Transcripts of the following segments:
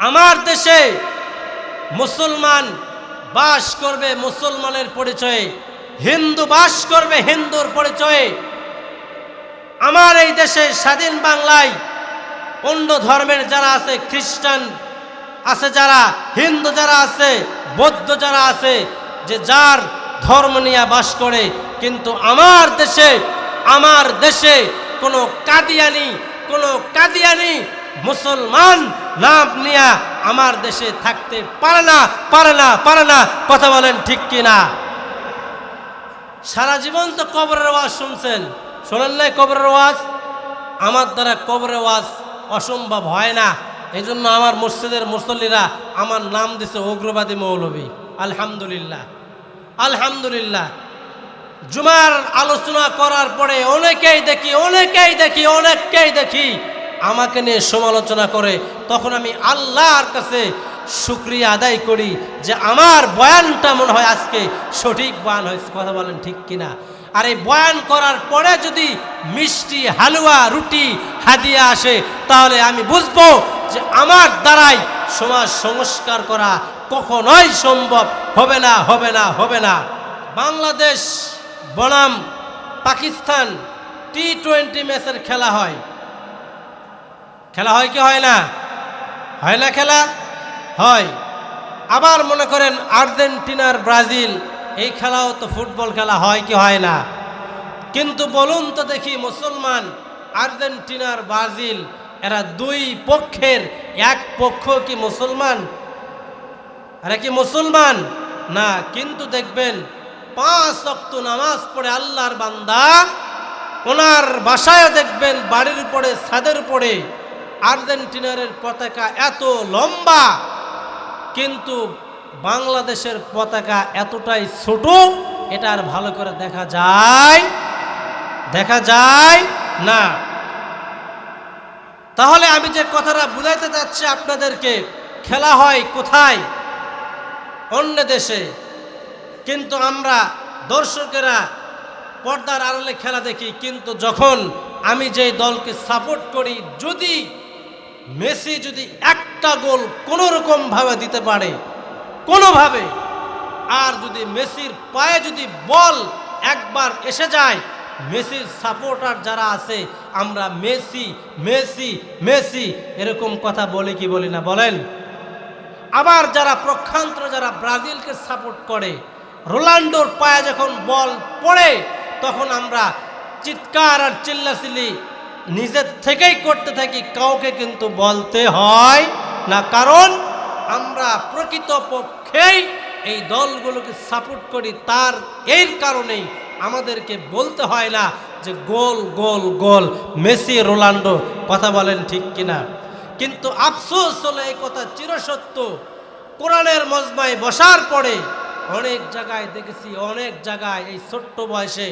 আমার দেশে মুসলমান বাস করবে মুসলমানের পরিচয়ে, হিন্দু বাস করবে হিন্দুর পরিচয়ে। আমার এই দেশে স্বাধীন বাংলায় অন্য ধর্মের যারা আছে, খ্রিস্টান আছে যারা, হিন্দু যারা আছে, বৌদ্ধ যারা আছে, যে যার ধর্ম নিয়ে বাস করে, কিন্তু আমার দেশে আমার দেশে কোনো কাদিয়ানি কোনো কাদিয়ানি মুসলমান নাম নিয়ে আমার দেশে থাকতে পারে না পারে না পারে না। কথা বলেন ঠিক কিনা? সারা জীবন তো কবরের ওয়াজ শুনছেন। শোনেন নাই কবরের ওয়াজ? আমার দ্বারা কবরের ওয়াজ অসম্ভব হয় না। এই জন্য আমার মসজিদের মুসল্লিরা আমার নাম দিছে উগ্রবাদী মৌলভী আলহামদুলিল্লাহ। আলহামদুলিল্লাহ। জুমার আলোচনা করার পরে অনেকেই দেখি অনেকেই দেখি, অনেককেই দেখি। আমাকে নিয়ে সমালোচনা করে, তখন আমি আল্লাহর কাছে শুক্রিয়া আদায় করি যে আমার বয়ানটা মনে হয় আজকে সঠিক বয়ান হয়েছে, কথা বলেন ঠিক কিনা। আর এই বয়ান করার পরে যদি মিষ্টি, হালুয়া, রুটি, হাদিয়া আসে, তাহলে আমি বুঝব যে আমার দ্বারাই সমাজ সংস্কার করা কখনোই সম্ভব হবে না হবে না হবে না। বাংলাদেশ, বনাম, পাকিস্তান টি টোয়েন্টি ম্যাচের খেলা হয়। খেলা হয় কি হয় না? হয় না খেলা? হয়। আবার মনে করেন আর্জেন্টিনার ব্রাজিল, এই খেলাও তো ফুটবল খেলা হয় কি হয় না? কিন্তু বলুন তো দেখি মুসলমান, আর্জেন্টিনার ব্রাজিল, এরা দুই পক্ষের এক পক্ষ কি মুসলমান? এরা কি মুসলমান? না, কিন্তু দেখবেন পাঁচ অক্ত নামাজ পড়ে আল্লাহর বান্দা, ওনার বাসায় দেখবেন বাড়ির উপরে, ছাদের উপরে আর্জেন্টিনার পতাকা এত লম্বা, কিন্তু বাংলাদেশের পতাকা এতটাই ছোট, এটা আর ভালো করে দেখা যায় দেখা যায় না। তাহলে আমি যে কথাটা বুঝাইতে চাচ্ছি আপনাদেরকে, খেলা হয় কোথায়? অন্য দেশে। কিন্তু আমরা দর্শকেরা পর্দার আড়ালে খেলা দেখি, কিন্তু যখন আমি যে দলকে সাপোর্ট করি, যদি মেসি যদি একটা গোল কোনো রকমভাবে দিতে পারে, কোনোভাবে, আর যদি মেসির পায়ে যদি বল একবার এসে যায়, মেসির সাপোর্টার যারা আছে, আমরা মেসি মেসি মেসি, এরকম কথা বলি কি বলি না, বলেন। আবার যারা প্রক্ষান্তর যারা ব্রাজিলকে সাপোর্ট করে, রোনাল্ডোর পায়ে যখন বল পড়ে, তখন আমরা চিৎকার আর চিল্লাচিল্লি নিজের থেকেই করতে থাকি, কাউকে কিন্তু বলতে হয় না। কারণ আমরা প্রকৃত পক্ষেই এই দলগুলোকে সাপোর্ট করি, তার এর কারণেই আমাদেরকে বলতে হয় না যে গোল গোল গোল, মেসি রোনাল্ডো কথা বলেন ঠিক কিনা। কিন্তু আফসোস হলো এই কথা চিরসত্য। কোরআনের মজমায় বসার পরে অনেক জায়গায় দেখেছি, অনেক জায়গায় এই ছোট্ট বয়সে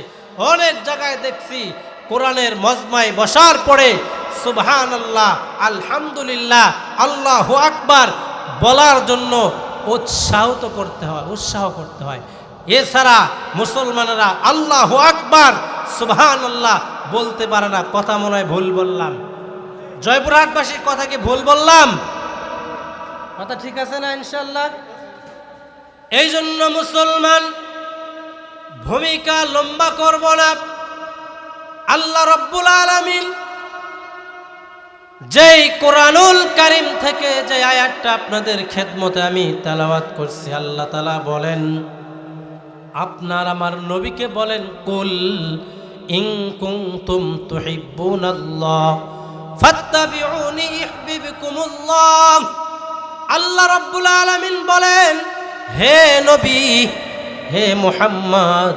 অনেক জায়গায় দেখছি কোরআনের মজমায় বসার পরে সুবহান আল্লাহ আলহামদুলিল্লাহ আল্লাহ আকবার বলার জন্য উৎসাহিত করতে হয় উৎসাহ করতে হয়। এছাড়া মুসলমানেরা আল্লাহ আকবার সুবহান আল্লাহ বলতে পারে না কথা মনে হয় ভুল বললাম। জয়পুরহাটবাসীর কথা কি ভুল বললাম? কথা ঠিক আছে না ইনশাল্লাহ এই জন্য মুসলমান ভূমিকা লম্বা করব না। আল্লাহ রব্বুল আলামিন যেই কোরআনুল কারিম থেকে যে আয়াতটা আপনাদের খেদমতে আমি তেলাওয়াত করছি, আল্লাহ তালা বলেন, আপনার আমার নবীকে বলেন, কুল ইং ফাত্তাবিউনি ইউহিব্বুকুমুল্লাহ। আল্লাহ রাব্বুল আলামিন বলেন, হে নবী, হে মুহাম্মদ,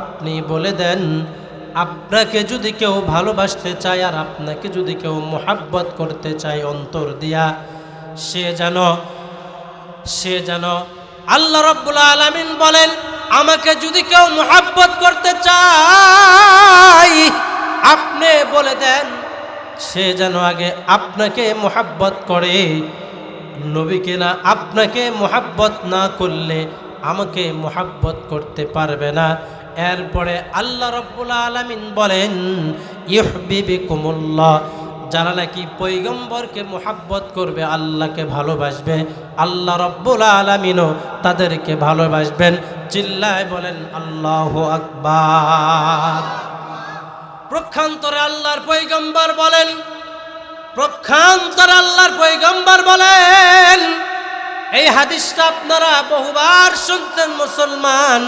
আপনি বলে দেন আপনাকে যদি কেউ ভালোবাসতে চায় আর আপনাকে যদি কেউ মোহাব্বত করতে চায় অন্তর দিয়া, সে যেন সে যেন আল্লাহ রব্বুল আলামিন বলেন, আমাকে যদি কেউ মোহাব্বত করতে চায়, আপনি বলে দেন, সে যেন আগে আপনাকে মোহাব্বত করে। নবীকে না আপনাকে মোহাব্বত না করলে আমাকে মোহাব্বত করতে পারবে না। এরপরে আল্লাহ রব্বুল আলমিন বলেন ইহবিবি কুমুল্লাহ যারা নাকি পৈগম্বরকে মোহাব্বত করবে, আল্লাহকে ভালোবাসবে, আল্লাহ রব্বুল আলমিনও তাদেরকে ভালোবাসবেন। চিল্লায় বলেন, আল্লাহ আকবার। প্রক্ষান্তরে আল্লাহর পৈগম্বর বলেন, প্রক্ষান্তরে আল্লাহর পৈগম্বর বলেন, এই হাদিসটা আপনারা বহুবার শুনতেন মুসলমান।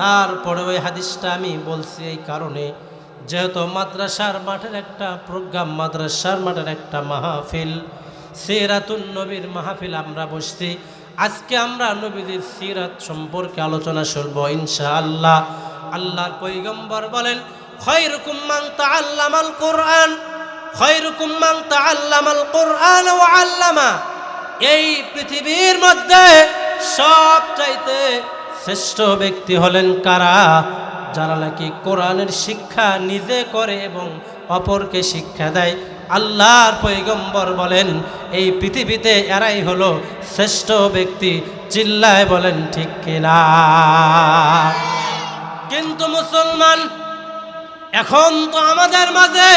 তারপরে ওই হাদিসটা আমি বলছি এই কারণে, যেহেতু মাদ্রাসার মাঠের একটা প্রোগ্রাম, মাদ্রাসার মাঠের একটা মাহফিল, সিরাতুন নবীর মাহফিল আমরা বসছি। আজকে আমরা নবীদের সিরাত সম্পর্কে আলোচনা শুনব ইনশাআল্লাহ। আল্লাহর পৈগম্বর বলেন কোরআন কোরআন ওয়া আল্লামা। এই পৃথিবীর মধ্যে সব চাইতে শ্রেষ্ঠ ব্যক্তি হলেন কারা? যারা নাকি কোরআনের শিক্ষা নিজে করে এবং অপরকে শিক্ষা দেয়। আল্লাহর পৈগম্বর বলেন, এই পৃথিবীতে এরাই হলো শ্রেষ্ঠ ব্যক্তি। চিল্লায় বলেন, ঠিক কিনা? কিন্তু মুসলমান, এখন তো আমাদের মাঝে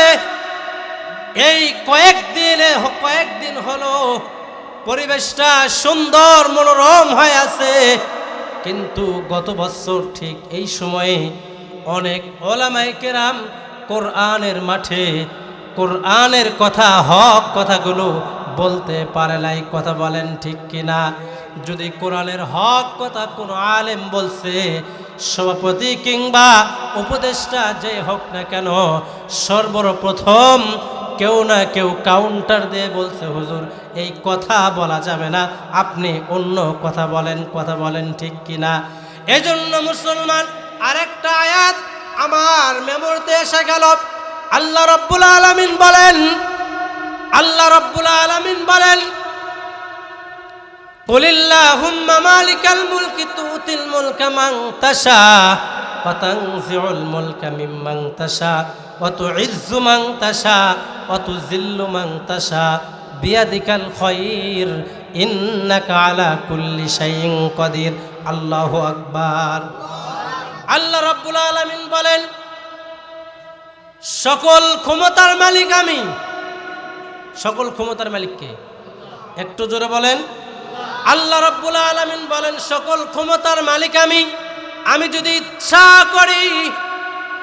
এই কয়েকদিনে কয়েকদিন হলো পরিবেশটা সুন্দর মনোরম হয়ে আছে। কিন্তু গত বছর ঠিক এই সময়ে অনেক ওলামাই কেরাম কোরআনের মাঠে কোরআনের কথা, হক কথাগুলো বলতে পারে নাই। কথা বলেন ঠিক কিনা? যদি কোরআনের হক কথা কোনো আলেম বলছে, সভাপতি কিংবা উপদেষ্টা যে হোক না কেন, সর্বপ্রথম কেউ না কেউ কাউন্টার দিয়ে বলছে হুজুর এই কথা বলা যাবে না আপনি অন্য কথা বলেন কথা বলেন ঠিক কিনা এজন্য মুসলমান আরেকটা আয়াত আমার মেমোরিতে এসে গেল আল্লাহ রব্বুল আলামিন বলেন আল্লাহ রব্বুল আলামিন বলেন قل اللهم مالك الملك تؤتي الملك من تشاء وتنزع الملك ممن تشاء وتعز من تشاء وتذل من تشاء بيدك الخير إنك على كل شيء قدير الله أكبر আল্লাহ রব্বুল আলামিন বলেন সকল ক্ষমতার মালিক আমি সকল ক্ষমতার মালিককে একটু জোরে বলেন আল্লাহ রব্বুল আলমিন বলেন সকল ক্ষমতার মালিক আমি আমি যদি ইচ্ছা করি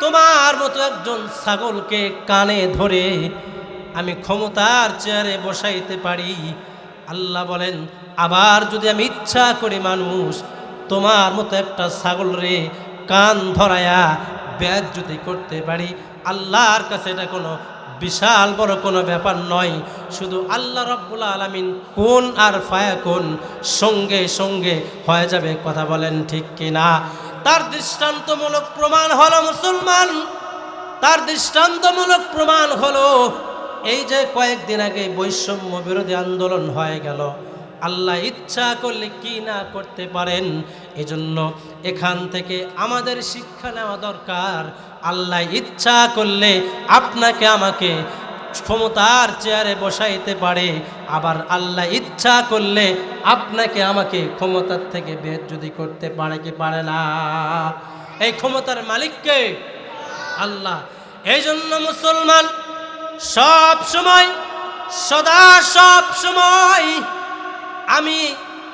তোমার মতো একজন ছাগলকে কানে ধরে আমি ক্ষমতার চেয়ারে বসাইতে পারি। আল্লাহ বলেন, আবার যদি আমি ইচ্ছা করি মানুষ তোমার মতো একটা ছাগল রে কান ধরায়া ব্যাজ যদি করতে পারি। আল্লাহর কাছে এটা কোনো বিশাল বড় কোনো ব্যাপার নয়। শুধু আল্লাহ রব্বুল আলমিন কোন আর ফায়া কোন সঙ্গে সঙ্গে হয়ে যাবে কথা বলেন ঠিক কিনা? তার দৃষ্টান্তমূলক প্রমাণ হলো মুসলমান। তার দৃষ্টান্তমূলক প্রমাণ হলো, এই যে কয়েকদিন আগে বৈষম্য বিরোধী আন্দোলন হয়ে গেল, আল্লাহ ইচ্ছা করলে কি না করতে পারেন? এজন্য এখান থেকে আমাদের শিক্ষা নেওয়া দরকার। আল্লাহ ইচ্ছা করলে আপনাকে আমাকে ক্ষমতার চেয়ারে বসাইতে পারে। আবার আল্লাহ ইচ্ছা করলে আপনাকে আমাকে ক্ষমতার থেকে বের যদি করতে পারে কি পারে না? এই ক্ষমতার মালিককে আল্লাহ। এই জন্য মুসলমান সব সময়, সদা সব সময় আমি,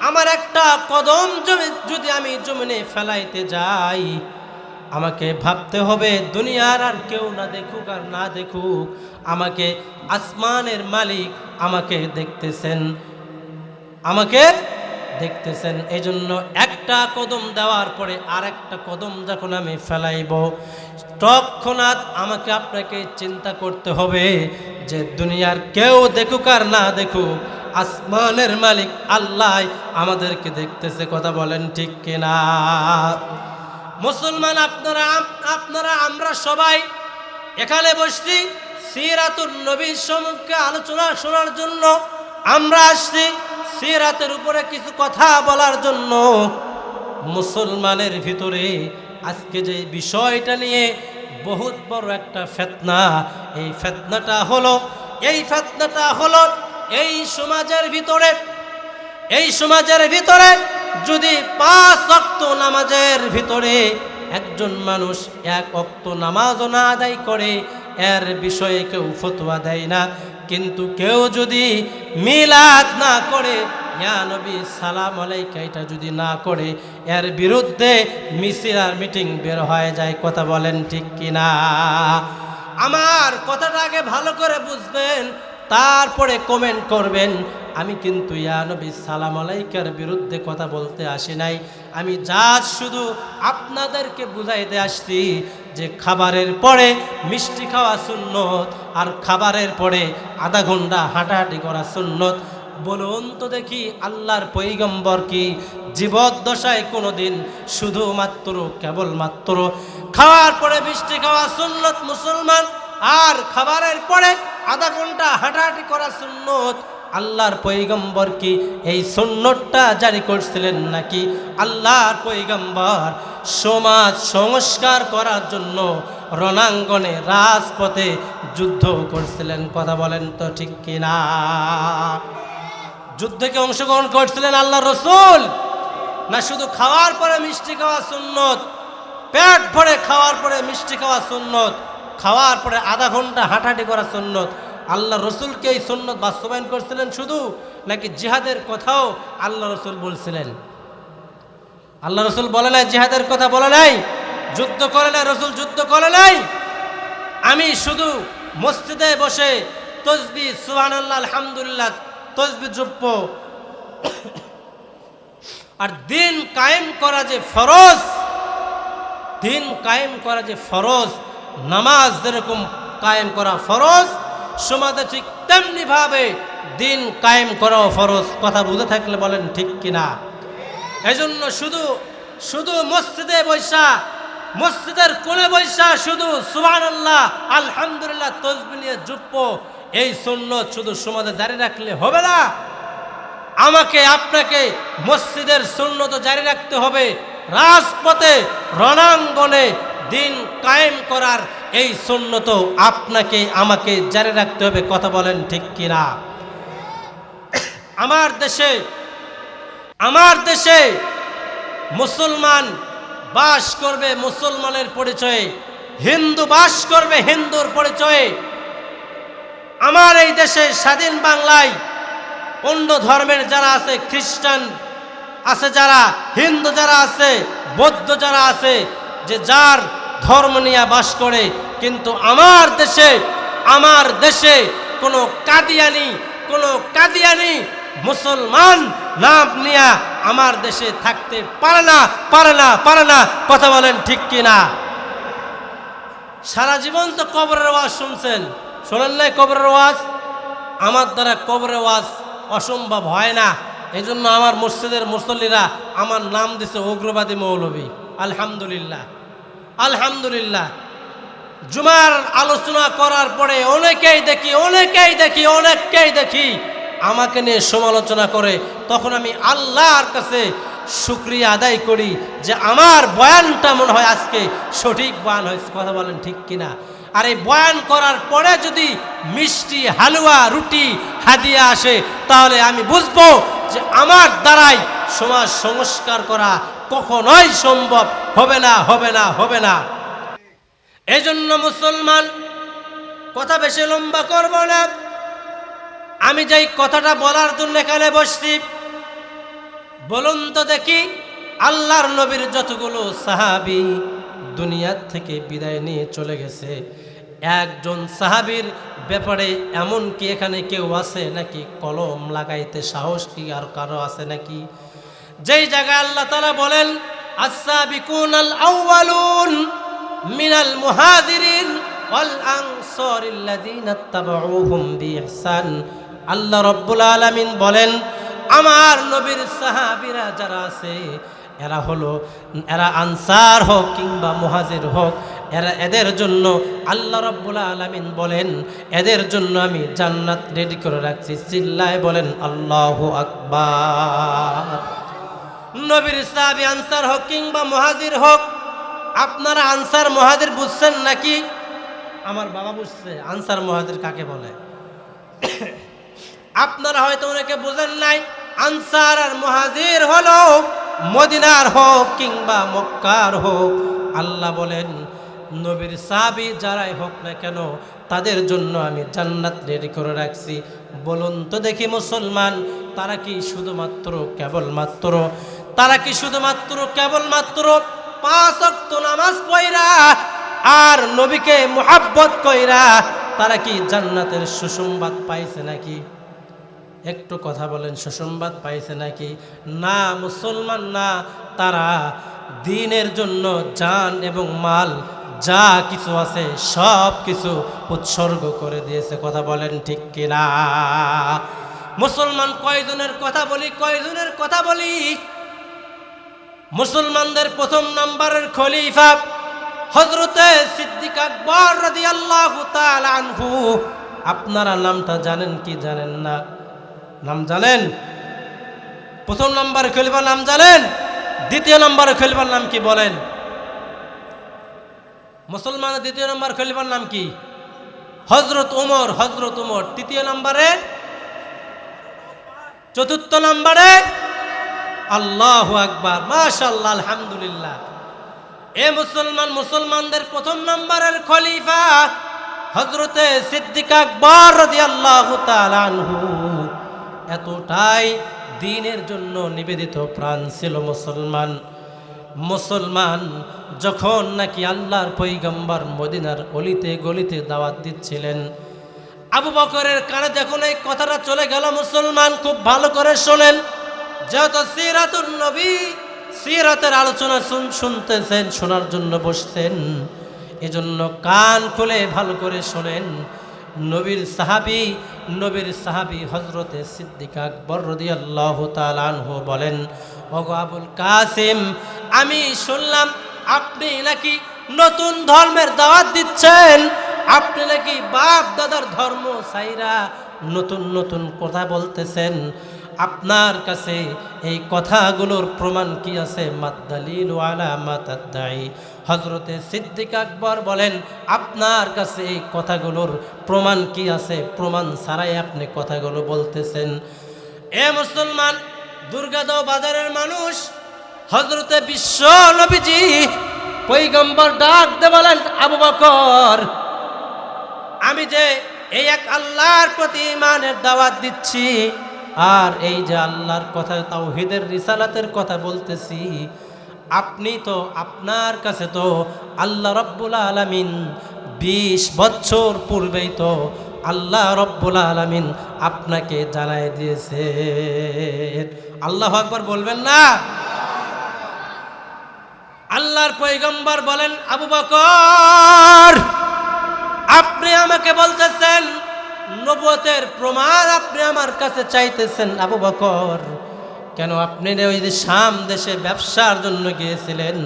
আমার একটা কদম জমি যদি আমি জমিনে ফেলাইতে যাই আমাকে ভাবতে হবে, দুনিয়ার আর কেউ না দেখুক আর না দেখুক। আমাকে আসমানের মালিক আমাকে দেখতেছেন আমাকে দেখতেছেন। এই জন্য একটা কদম দেওয়ার পরে আর একটা কদম যখন আমি ফেলাইব, তৎক্ষণাৎ আমাকে আপনাকে চিন্তা করতে হবে যে দুনিয়ার কেউ দেখুক আর না দেখুক, আসমানের মালিক আল্লাহ আমাদেরকে দেখতেছে, কথা বলেন ঠিক কিনা? মুসলমান, আপনারা আপনারা, আমরা সবাই এখানে বসছি সিরাতুর নবীর সম্মুখে আলোচনা শোনার জন্য। আমরা আসছি সিরাতের উপরে কিছু কথা বলার জন্য। মুসলমানের ভিতরে আজকে যে বিষয়টা নিয়ে বহুত বড় একটা ফেতনা, এই ফেতনাটা হলো, এই ফেতনাটা হলো এই সমাজের ভিতরে এই সমাজের ভিতরে যদি পাঁচ অক্ত নামাজের ভিতরে একজন মানুষ এক অক্ত নামাজও না আদায় করে, এর বিষয়ে কেউ ফতোয়া দেয় না। কিন্তু কেউ যদি মিলাদ না করে, ইয়া নবী সালাম আলাইকা, এটা যদি না করে, এর বিরুদ্ধে মিছিল আর মিটিং বের হয়ে যায়, কথা বলেন ঠিক কিনা? আমার কথাটা আগে ভালো করে বুঝবেন, তারপরে কমেন্ট করবেন। আমি কিন্তু ইয়া নবী, সালাম আলাইকার বিরুদ্ধে কথা বলতে আসি নাই। আমি যা শুধু আপনাদেরকে বুঝাইতে আসছি যে খাবারের পরে মিষ্টি খাওয়া সুন্নত আর খাবারের পরে আধা ঘণ্টা হাঁটাহাঁটি করা সুন্নত। বলুন তো দেখি আল্লাহর পৈগম্বর কি? জীবদ্দশায় কোনোদিন শুধুমাত্র, কেবলমাত্র খাওয়ার পরে মিষ্টি খাওয়া সুন্নত মুসলমান আর খাবারের পরে আধা ঘণ্টা হাঁটাহাঁটি করা সুন্নত আল্লাহর পৈগম্বর কি? এই সুন্নতটা জারি করছিলেন নাকি? আল্লাহর পৈগম্বর সমাজ সংস্কার করার জন্য রণাঙ্গনে, রাজপথে যুদ্ধ করছিলেন। কথা বলেন তো ঠিক কিনা? যুদ্ধকে অংশগ্রহণ করছিলেন আল্লাহ রসুল? না শুধু খাওয়ার পরে মিষ্টি খাওয়া সুন্নত, পেট ভরে খাওয়ার পরে মিষ্টি খাওয়া সুন্নত, খাওয়ার পরে আধা ঘণ্টা হাঁটাহাঁটি করা সুন্নত আল্লাহ রসুলকে এই সুন্নত বাস্তবায়ন করছিলেন শুধু, নাকি জিহাদের কথাও আল্লাহ রসুল বলছিলেন? আল্লাহ রসুল বলে নাই, জিহাদের কথা বলে নাই, যুদ্ধ করে নাই, রসুল যুদ্ধ করে নাই। আমি শুধু মসজিদে বসে তসবি সুহান আল্লাহ আলহামদুলিল্লাহ, তসবি জুপ্প আর দিন কায়েম করা যে ফরজ, দিন কায়েম করা যে ফরজ, নামাজ যেরকম কায়েম করা ফরজ সমাজে ঠিক তেমনি ভাবে দিন কায়েম করাও ফরজ। কথা বুঝে থাকলে বলেন ঠিক কিনা? এজন্য শুধু শুধু মসজিদে বৈশা, মসজিদের কোণে বৈশা শুধু সুবান আল্লাহ আলহামদুলিল্লাহ তসবি নিয়ে জুপ্প এই সুন্নত শুধু সমাজে জারি রাখলে হবে না। আমাকে, আপনাকে মসজিদের সুন্নত জারি রাখতে হবে। রাজপথে, রণাঙ্গনে দিন কায়েম করার এই সুন্নত আপনাকে, আমাকে জারি রাখতে হবে, কথা বলেন ঠিক কিনা? আমার দেশে আমার দেশে মুসলমান বাস করবে মুসলমানের পরিচয়ে, হিন্দু বাস করবে হিন্দুর পরিচয়ে। আমার এই দেশে স্বাধীন বাংলায় অন্য ধর্মের যারা আছে, খ্রিস্টান আছে যারা, হিন্দু যারা আছে, বৌদ্ধ যারা আছে, যে যার ধর্ম নিয়ে বাস করে, কিন্তু আমার দেশে আমার দেশে কোনো কাদিয়ানি কোনো কাদিয়ানি মুসলমান নাম নিয়ে আমার দেশে থাকতে পারে না পারে না পারে না। কথা বলেন ঠিক কিনা? সারা জীবন তো কবরের ওয়াজ শুনছেন। শোনেন নাই কবরের ওয়াজ? আমার দ্বারা কবরের ওয়াজ অসম্ভব হয় না। এই জন্য আমার মসজিদের মুসল্লিরা আমার নাম দিছে উগ্রবাদী মৌলবী। আলহামদুলিল্লাহ। আলহামদুলিল্লাহ। জুমার আলোচনা করার পরে অনেকেই দেখি অনেকেই দেখি, অনেককেই দেখি, আমাকে নিয়ে সমালোচনা করে। তখন আমি আল্লাহর কাছে শুক্রিয়া আদায় করি যে আমার বয়ানটা মনে হয় আজকে সঠিক বয়ান হয়েছে, কথা বলেন ঠিক কিনা। আর এই বয়ান করার পরে যদি মিষ্টি, হালুয়া, রুটি, হাদিয়া আসে, তাহলে আমি বুঝব যে আমার দ্বারাই সমাজ সংস্কার করা কখনোই সম্ভব হবে না হবে না হবে না। এজন্য মুসলমান, কথা বেশি লম্বা করব না। আমি যেই কথাটা বলার জন্য এখানে বসছি, বলুন তো দেখি, আল্লাহর নবীর যতগুলো সাহাবি দুনিয়ার থেকে বিদায় নিয়ে চলে গেছে, একজন সাহাবীর ব্যাপারে এমন কি এখানে কেউ আছে নাকি কলম লাগাইতে সাহস কি আর কারও আছে নাকি? যেই জায়গায় আল্লাহ তালা বলেন আসাবিকুন আল আউয়ালুন মিনাল মুহাজিরিন ওয়াল আনসারিল্লাযিনা তাবাউহুম বিইহসান। আল্লাহ রব্বুল আলামিন বলেন, আমার নবীর সাহাবীরা যারা আছে, এরা হলো, এরা আনসার হোক কিংবা মুহাজির হোক, এরা এদের জন্য আল্লাহ রব্বুল আলামিন বলেন, এদের জন্য আমি জান্নাত রেডি করে রাখছি। চিল্লায় বলেন, আল্লাহ আকবার। নবীর সাহাবি আনসার হোক কিংবা মহাজির হোক, আপনারা আনসার মহাজির বুঝছেন নাকি? আমার বাবা বুঝছে, আনসার মহাজির কাকে বলে? আপনারা হয়তো অনেকে বোঝেন নাই, আনসার আর মহাজির হলো মদিনার হোক কিংবা মক্কার হোক। আল্লাহ বলেন, নবীর সাবি যারাই হোক না কেন, তাদের জন্য আমি জান্নাত রেডি করে রাখছি। বলুন তো দেখি মুসলমান, তারা কি শুধুমাত্র কেবলমাত্র তারা কি শুধুমাত্র, কেবলমাত্র পাঁচ অক্ত নামাজ পয়রা আর নবীকে মোহাব্বত কইরা তারা কি জান্নাতের সুসংবাদ পাইছে নাকি? একটু কথা বলেন, সুসংবাদ পাইছে নাকি? না মুসলমান না, তারা দিনের জন্য জান এবং মাল, যা কিছু আছে সব কিছু উৎসর্গ করে দিয়েছে, কথা বলেন ঠিক কিনা? মুসলমান কয়জনের কথা বলি, কয়জনের কথা বলি? মুসলমানদের প্রথম নাম্বারের খলিফা হজরতে সিদ্দিক আকবর রাদিয়াল্লাহু তাআলা আনহু। আপনারা নামটা জানেন কি জানেন না? নাম জানেন? প্রথম নম্বরে খলিফার নাম জানেন? দ্বিতীয় নম্বরে খলিফার নাম কি বলেন? মুসলমানের দ্বিতীয় নম্বর খলিফার নাম কি? হজরত উমর হজরত উমর তৃতীয় নম্বরে? চতুর্থ নম্বরে? আল্লাহ আকবার মাশাল্লাহ আলহামদুলিল্লাহ। এ মুসলমান, মুসলমানদের প্রথম নম্বরের খলিফা হজরতে সিদ্দিক আকবর রাদিয়াল্লাহু তাআলা আনহু। এতটাই দিনের জন্য নিবেদিত প্রাণ ছিল মুসলমান। মুসলমান যখন নাকি আল্লাহর পৈগম্বর মদিনার অলিতে গলিতে দাওয়াত দিচ্ছিলেন, আবু বকরের কানে যখন এই কথাটা চলে গেল, মুসলমান খুব ভালো করে শোনেন। যেহেতু সিরাতুর নবী সিরাতের আলোচনা শুন শুনতেছেন, শোনার জন্য বসছেন, এজন্য কান খুলে ভালো করে শোনেন। নবীর সাহাবি নবীর সাহাবি হজরতে সিদ্দিক আকবর রদিয়াল্লাহ তালানহু বলেন, ওগো আবুল কাসিম, আমি শুনলাম আপনি নাকি নতুন ধর্মের দাওয়াত দিচ্ছেন। আপনি নাকি বাপ দাদার ধর্ম সাইরা নতুন নতুন কথা বলতেছেন। আপনার কাছে এই কথাগুলোর প্রমাণ কি আছে? মাদ্দালিল ওয়ালা মাতাদ্দাই। হজরতে সিদ্দিক আকবর বলেন, আপনার কাছে এই কথাগুলোর প্রমাণ কি আছে? প্রমাণ ছাড়াই আপনি কথাগুলো বলতেছেন। এ মুসলমান দুর্গাদাও বাজারের মানুষ হজরতে বিশ্ব নবীজি, পৈগম্বর ডাক দে বলেন, আবু বকর, আমি যে এই এক আল্লাহর প্রতি ইমানের দাওয়াত দিচ্ছি আর এই যে আল্লাহর কথা, তাওহিদের রিসালাতের কথা বলতেছি, আপনি তো, আপনার কাছে তো আল্লাহ রব্বুল আলামিন বিশ বছর পূর্বেই তো আল্লাহ রব্বুল আলামিন আপনাকে জানাই দিয়েছে। আল্লাহ আকবর বলবেন না? আল্লাহর পৈগম্বর বলেন, আবু বকর, আপনি আমাকে বলতেছেন নবতের প্রমাণ আপনি আমার কাছে চাইতেছেন, আবু বকর। কেন আপনি ওই যে শাম দেশে ব্যবসার জন্য গিয়েছিলেন?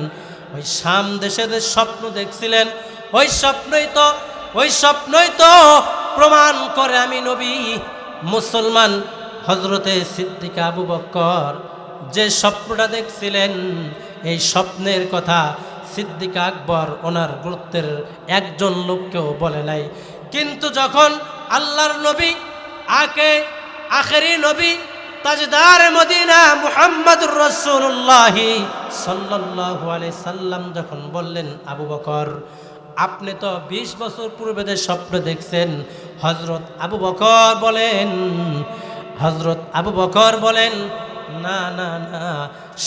ওই শাম দেশে যে স্বপ্ন দেখছিলেন, ওই স্বপ্নই তো, ওই স্বপ্নই তো প্রমাণ করে আমি নবী, মুসলমান হজরতে সিদ্দিকা আবু বকর। যে স্বপ্নটা দেখছিলেন, এই স্বপ্নের কথা সিদ্দিকা আকবর ওনার গুরুত্বের একজন লোককেও বলে নাই। কিন্তু যখন আল্লাহর নবী আকে আখেরি নবী, তাজদার মদিনা মুহাম্মদুর রসুল্লাহ সাল্লাল্লাহু আলাইহি সাল্লাম যখন বললেন, আবু বকর, আপনি তো ২০ বছর পূর্বে স্বপ্ন দেখছেন। হজরত আবু বকর বলেন হজরত আবু বকর বলেন, না না না,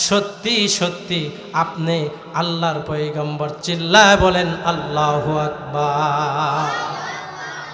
সত্যি সত্যি আপনি আল্লাহর পৈগম্বর চিল্লায় বলেন, আল্লাহু আকবার।